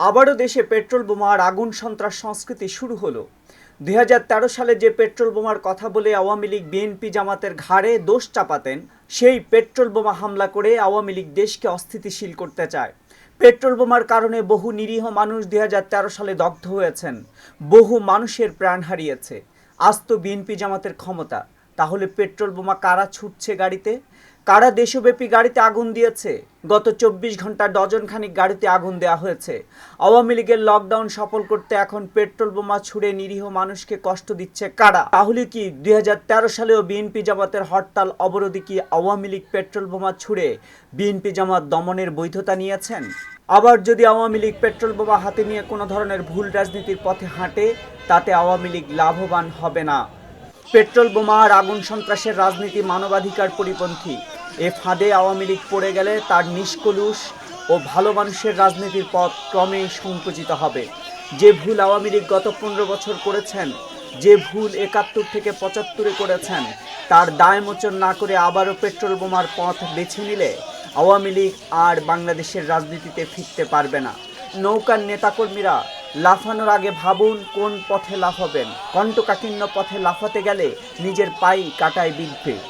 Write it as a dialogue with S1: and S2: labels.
S1: আবারও দেশে পেট্রোল বোমার আগুন সন্ত্রাস সংস্কৃতি শুরু হলো। দুই সালে যে পেট্রোল বোমার কথা বলে আওয়ামী লীগ বিএনপি জামাতের ঘাড়ে দোষ চাপাতেন, সেই পেট্রোল বোমা হামলা করে আওয়ামী লীগ দেশকে অস্থিতিশীল করতে চায়। পেট্রোল বোমার কারণে বহু নিরীহ মানুষ দুই হাজার তেরো সালে দগ্ধ হয়েছেন। বহু মানুষের প্রাণ হারিয়েছে। আজ তো বিএনপি জামাতের ক্ষমতা। তাহলে পেট্রোল বোমা কারা ছুটছে গাড়িতে? কারা দেশব্যাপী গাড়িতে আগুন দিয়েছে? গত চব্বিশ ঘণ্টা ডজন খানিক গাড়িতে আগুন দেওয়া হয়েছে। আওয়ামী লীগের লকডাউন সফল করতে এখন পেট্রোল বোমা ছুড়ে নিরীহ মানুষকে কষ্ট দিচ্ছে কারা? তাহলে কি দু হাজার তেরো সালেও বিএনপি জামাতের হরতাল অবরোধে কি আওয়ামী লীগ পেট্রোল বোমা ছুড়ে বিএনপি জামাত দমনের বৈধতা নিয়েছেন? আবার যদি আওয়ামী লীগ পেট্রোল বোমা হাতে নিয়ে কোনো ধরনের ভুল রাজনীতির পথে হাঁটে, তাতে আওয়ামী লীগ লাভবান হবে না। পেট্রোল বোমা আর আগুন সন্ত্রাসের রাজনীতি মানবাধিকার পরিপন্থী। এ ফাঁদে আওয়ামী লীগ পড়ে গেলে তার নিষ্কলুষ ও ভালো মানুষের রাজনীতির পথ ক্রমেই সংকুচিত হবে। যে ভুল আওয়ামী লীগ গত পনেরো বছর করেছেন, যে ভুল একাত্তর থেকে পঁচাত্তরে করেছেন, তার দায় মোচন না করে আবারও পেট্রোল বোমার পথ বেছে নিলে আওয়ামী লীগ আর বাংলাদেশের রাজনীতিতে ফিরতে পারবে না। নৌকার নেতাকর্মীরা লাফানোর আগে ভাবুন কোন পথে লাফাবেন। কণ্ঠকাঠিন্য পথে লাফাতে গেলে নিজের পাই কাটায় বিধবে